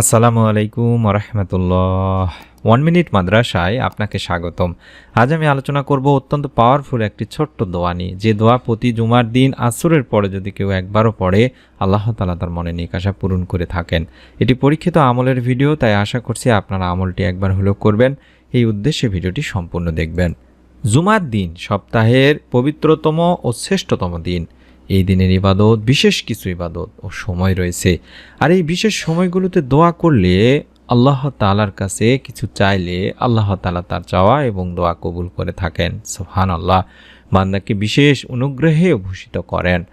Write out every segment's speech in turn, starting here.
আসসালামু আলাইকুম রহমতুল্লাহ one minute মাদ্রাসায় আপনাকে স্বাগতম। আজ আমি আলোচনা করব অত্যন্ত পাওয়ারফুল একটি ছোট্ট দোয়া নিয়ে। যে দোয়া প্রতি জুমার দিন আসরের পরে যদি কেউ একবারও পড়ে, আল্লাহ তালা তার মনে নিকাশা পূরণ করে থাকেন। এটি পরীক্ষিত আমলের ভিডিও, তাই আশা করছি আপনারা আমলটি একবার হলেও করবেন। এই উদ্দেশ্যে ভিডিওটি সম্পূর্ণ দেখবেন। জুমার দিন সপ্তাহের পবিত্রতম ও শ্রেষ্ঠতম দিন। এই দিনের ইবাদত, বিশেষ কিছু ইবাদত ও সময় রয়েছে। আর এই বিশেষ সময়গুলোতে দোয়া করলে আল্লাহ তালার কাছে কিছু চাইলে আল্লাহ তালা তার চাওয়া এবং দোয়া কবুল করে থাকেন। সোহান আল্লাহ বান্দাকে বিশেষ অনুগ্রহে ভূষিত করেন।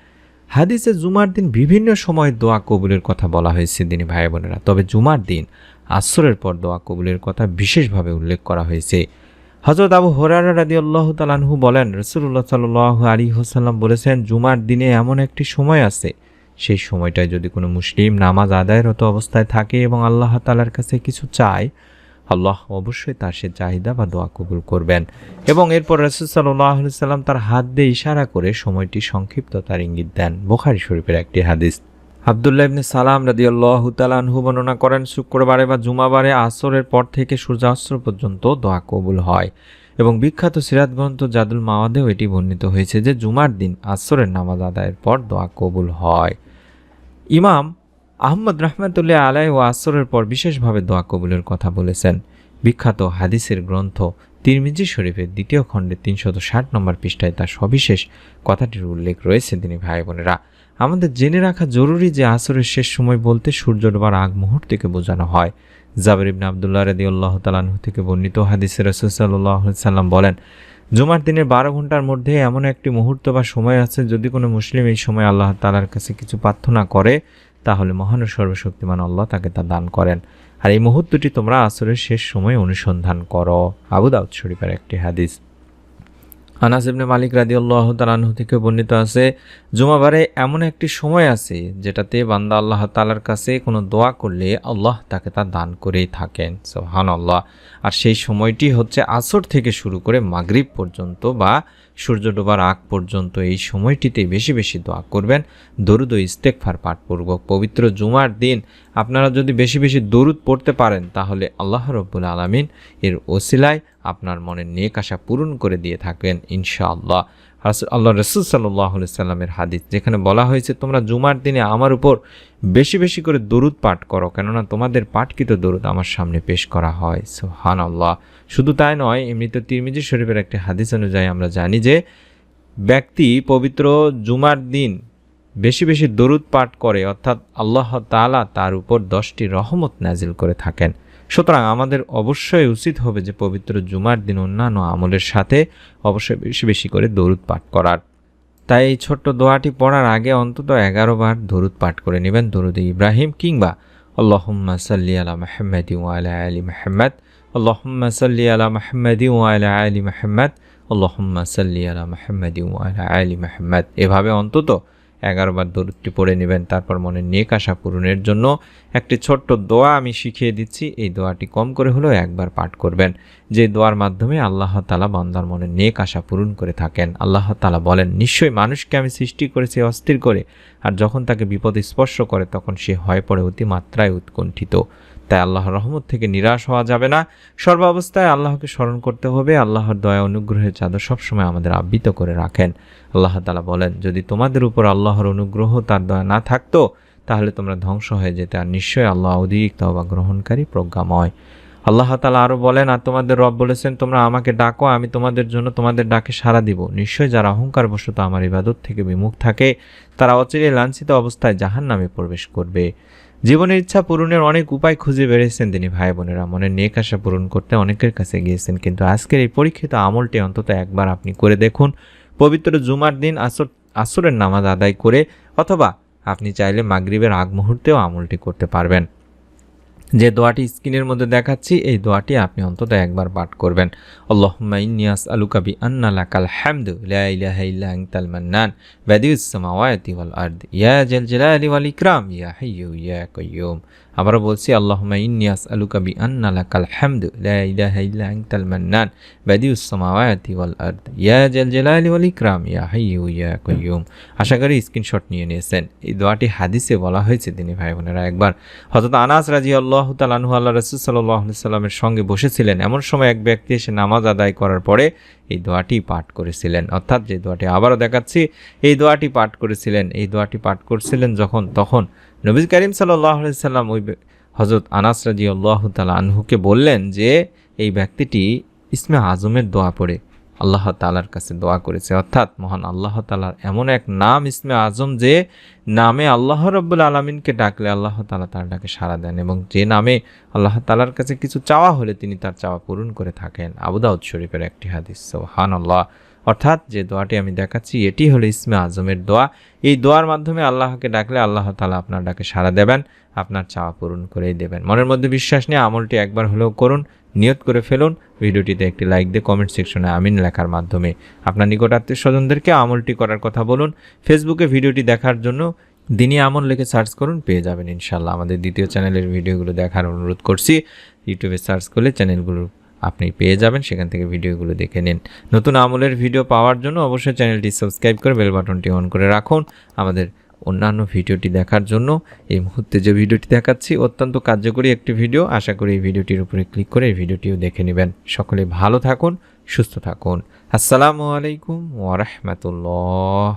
হাদিসে জুমার দিন বিভিন্ন সময় দোয়া কবুলের কথা বলা হয়েছে দিনী ভাই বোনেরা। তবে জুমার দিন আশ্রয়ের পর দোয়া কবুলের কথা বিশেষভাবে উল্লেখ করা হয়েছে। হজরত আবু হরারা রাদি আল্লাহ তালানহু বলেন রসুল্লাহ সাল আলী হোসাল্লাম বলেছেন, জুমার দিনে এমন একটি সময় আছে, সেই সময়টায় যদি কোনো মুসলিম নামাজ আদায়রত অবস্থায় থাকে এবং আল্লাহ তালার কাছে কিছু চায়, আল্লাহ অবশ্যই তার সে চাহিদা বা দোয়া কবুল করবেন। এবং এরপর রসুল সাল্লাহ সাল্লাম তার হাত দিয়ে ইশারা করে সময়টি সংক্ষিপ্ত তার ইঙ্গিত দেন। বোখারি শরীফের একটি হাদিস। আবদুল্লাহ ইবনে সালাম রাদিয়াল্লাহ তালানহু বর্ণনা করেন, শুক্রবারে বা জুমাবারে আসরের পর থেকে সূর্যাস্ত পর্যন্ত দোয়া কবুল হয়। এবং বিখ্যাত সিরাত গ্রন্থ জাদুল মাওয়াদেও এটি বর্ণিত হয়েছে যে, জুমার দিন আসরের নামাজ আদায়ের পর দোয়া কবুল হয়। ইমাম আহমদ রহমতুল্লাহ আলাই ও আসরের পর বিশেষভাবে দোয়া কবুলের কথা বলেছেন। বিখ্যাত হাদিসের গ্রন্থ তিরমিজি শরীফের দ্বিতীয় খণ্ডে তিনশত ষাট নম্বর পৃষ্ঠায় তার সবিশেষ কথাটির উল্লেখ রয়েছে, তিনি ভাই বোনেরা। আমাদের জেনে রাখা জরুরি যে আসরের শেষ সময় বলতে সূর্য ডোবার আগ মুহূর্তকে বোঝানো হয়। জাবের ইবনে আবদুল্লাহ রদি আল্লাহ তালাহু থেকে বর্ণিত হাদিসে রসুল্লাহ সাল্লাম বলেন, জুমার দিনের বারো ঘণ্টার মধ্যে এমন একটি মুহূর্ত বা সময় আছে যদি কোনো মুসলিম এই সময় আল্লাহ তালার কাছে কিছু প্রার্থনা করে, তাহলে মহান সর্বশক্তিমান আল্লাহ তাকে তা দান করেন। আর এই মুহূর্তটি তোমরা আসরের শেষ সময় অনুসন্ধান করো। আবু দাউদ শরীফের একটি হাদিস। আনাস ইবনে মালিক রাদি আল্লাহ তালাহু থেকে বর্ণিত আছে, জুমাবারে এমন একটি সময় আছে যেটাতে বান্দা আল্লাহ তালার কাছে কোনো দোয়া করলে আল্লাহ তাকে তা দান করেই থাকেন। সোহান আল্লাহ আর সেই সময়টি হচ্ছে আসর থেকে শুরু করে মাগরিব পর্যন্ত বা সূর্য ডোবার আগ পর্যন্ত এই সময়টিতে বেশি বেশি দোয়া করবেন। দরুদ ইস্তেকফার পাঠপূর্বক পবিত্র জুমার দিন আপনারা যদি বেশি বেশি দরুদ পড়তে পারেন, তাহলে আল্লাহ রব্বুল আলমিন এর ওসিলায় আপনার মনের নেক আশা পূরণ করে দিয়ে থাকবেন, ইনশাআল্লাহ। আল্লাহ রসুল সাল্লাহ সাল্লামের হাদিস, যেখানে বলা হয়েছে, তোমরা জুমার দিনে আমার উপর বেশি বেশি করে দরুদ পাঠ করো, কেননা তোমাদের পাঠকৃত দরুদ আমার সামনে পেশ করা হয়। সোহান আল্লাহ শুধু তাই নয়, এমনিতে তিরমিজি শরীফের একটি হাদিস অনুযায়ী আমরা জানি যে, ব্যক্তি পবিত্র জুমার দিন বেশি বেশি দরুদ পাঠ করে, অর্থাৎ আল্লাহ তালা তার উপর দশটি রহমত নাজিল করে থাকেন। সুতরাং আমাদের অবশ্যই উচিত হবে যে পবিত্র জুমার দিন অন্যান্য আমলের সাথে অবশ্যই বেশি বেশি করে দরুদ পাঠ করার। তাই এই ছোট্ট দোয়াটি পড়ার আগে অন্তত এগারো বার দরুদ পাঠ করে নেবেন দরুদ ইব্রাহিম, কিংবা আল্লাহম্মা সাল্লি আলা মাহমদ ওয়ালা আলী মাহমদ আল্লাহম্মা সাল্লি আলা মাহমদ ওয়ালা আলী মাহমদ আল্লাহম্মা সাল্লি আলা মাহমদ ওয়ালা আলী মাহমদ এভাবে অন্তত এগারোবার দরুদটি পড়ে নেবেন, তারপর মনে নেক আশা পূরণের জন্য একটি ছোট্ট দোয়া আমি শিখিয়ে দিচ্ছি। এই দোয়াটি কম করে হলেও একবার পাঠ করবেন। যে দোয়ার মাধ্যমে আল্লাহ তালা বান্দার মনে নেক আশা পূরণ করে থাকেন। আল্লাহ তালা বলেন, নিশ্চয়ই মানুষকে আমি সৃষ্টি করেছি অস্থির করে, আর যখন তাকে বিপদ স্পর্শ করে, তখন সে হয় পড়ে অতিমাত্রায় উৎকণ্ঠিত। তাই আল্লাহর রহমত থেকে নিরাশ হওয়া যাবে না। সর্বাবস্থায় আল্লাহকে স্মরণ করতে হবে, আল্লাহর দয়া অনুগ্রহের চাদর সবসময় আমাদের আবৃত করে রাখেন। আল্লাহ তালা বলেন, যদি তোমাদের উপর আল্লাহর অনুগ্রহ তার দয়া না থাকতো, তাহলে তোমরা ধ্বংস হয়ে যেতে। আর নিশ্চয়ই আল্লাহ অধিক তবা গ্রহণকারী, প্রজ্ঞাময়। আল্লাহ তালা আরও বলেন, আর তোমাদের রব বলেছেন, তোমরা আমাকে ডাকো, আমি তোমাদের জন্য তোমাদের ডাকে সাড়া দিব। নিশ্চয় যারা অহংকার বশত আমার ইবাদত থেকে বিমুখ থাকে, তারা অচিরে লাঞ্ছিত অবস্থায় জাহান নামে প্রবেশ করবে। জীবনের ইচ্ছা পূরণের অনেক উপায় খুঁজে বেড়েছেন তিনি, ভাই বোনেরা। মনের নেক আশা পূরণ করতে অনেকের কাছে গিয়েছেন, কিন্তু আজকের এই পরীক্ষিত আমলটি অন্তত একবার আপনি করে দেখুন। পবিত্র জুমার দিন আসর, আসরের নামাজ আদায় করে, অথবা আপনি চাইলে মাগরিবের আগ মুহূর্তেও আমলটি করতে পারবেন। যে দোয়াটি স্ক্রিনের মধ্যে দেখাচ্ছি, এই দোয়াটি আপনি অন্তত একবার পাঠ করবেন। আল্লাহমাইনিয়াস আলু আলুকাবি আন্না লাকাল হামদু, লা ইলাহা ইল্লা আনতাল মান্নান ব্যাদিউসামাওয়াতি ওয়াল আর্দ, ইয়া জেল জেলা আলি ওয়াল ইকরাম, ইয়া হাইয়্যু ইয়া কাইয়্যুম। আবারও বলছি ওয়াল আরদ, ইয়া ইয়া ইয়া আশা করি স্ক্রিনশট নিয়ে নিয়েছেন। এই দোয়াটি হাদিসে বলা হয়েছে তিনি ভাই বোনেরা একবার হযরত আনাস রাদিয়াল্লাহু তাআলা আনহু আল্লাহ রাসূল সাল্লামের সঙ্গে বসেছিলেন। এমন সময় এক ব্যক্তি এসে নামাজ আদায় করার পরে এই দোয়াটি পাঠ করেছিলেন। অর্থাৎ যে দোয়াটি আবারও দেখাচ্ছি, এই দোয়াটি পাঠ করেছিলেন। এই দোয়াটি পাঠ করছিলেন যখন, তখন নবী করিম সাল্লাম ওই হজরত আনাস রাজি আল্লাহ তালা আনহুকে বললেন যে, এই ব্যক্তিটি ইসমে আজমের দোয়া পড়ে, আল্লাহ তালার কাছে দোয়া করেছে। অর্থাৎ মহান আল্লাহ তালার এমন এক নাম ইসমে আজম যে, নামে আল্লাহ রব্বুল আলমিনকে ডাকলে আল্লাহ তালা তার ডাকে সাড়া দেন এবং যে নামে আল্লাহ তালার কাছে কিছু চাওয়া হলে তিনি তার চাওয়া পূরণ করে থাকেন। আবুদাউদ শরীফের একটি হাদিস হান আল্লাহ অর্থাৎ যে দোয়াটি আমি দেখাচ্ছি, এটি হলো ইসমে আজমের দোয়া। এই দোয়ার মাধ্যমে আল্লাহকে ডাকলে আল্লাহ তালা আপনার ডাকে সাড়া দেবেন, আপনার চাওয়া পূরণ করেই দেবেন। মনের মধ্যে বিশ্বাস নিয়ে আমলটি একবার হলেও করুন, নিয়ত করে ফেলুন। ভিডিওটিতে একটি লাইক দিয়ে কমেন্ট সেকশনে আমিন লেখার মাধ্যমে আপনার নিকট আত্মীয় স্বজনদেরকে আমলটি করার কথা বলুন। ফেসবুকে ভিডিওটি দেখার জন্য দিনই আমল লিখে সার্চ করুন, পেয়ে যাবেন ইনশাল্লাহ আমাদের দ্বিতীয় চ্যানেলের ভিডিওগুলো দেখার অনুরোধ করছি। ইউটিউবে সার্চ করলে চ্যানেলগুলো আপনি পেয়ে যাবেন, সেখান থেকে ভিডিওগুলো দেখে নিন। নতুন আমলের ভিডিও পাওয়ার জন্য অবশ্যই চ্যানেলটি সাবস্ক্রাইব করে বেল বাটনটি অন করে রাখুন। আমাদের অন্যান্য ভিডিওটি দেখার জন্য এই মুহূর্তে যে ভিডিওটি দেখাচ্ছি, অত্যন্ত কার্যকরী একটি ভিডিও। আশা করি এই ভিডিওটির উপরে ক্লিক করে এই ভিডিওটিও দেখে নেবেন। সকলে ভালো থাকুন, সুস্থ থাকুন। আসসালামু আলাইকুম ওরহমতুল্লাহ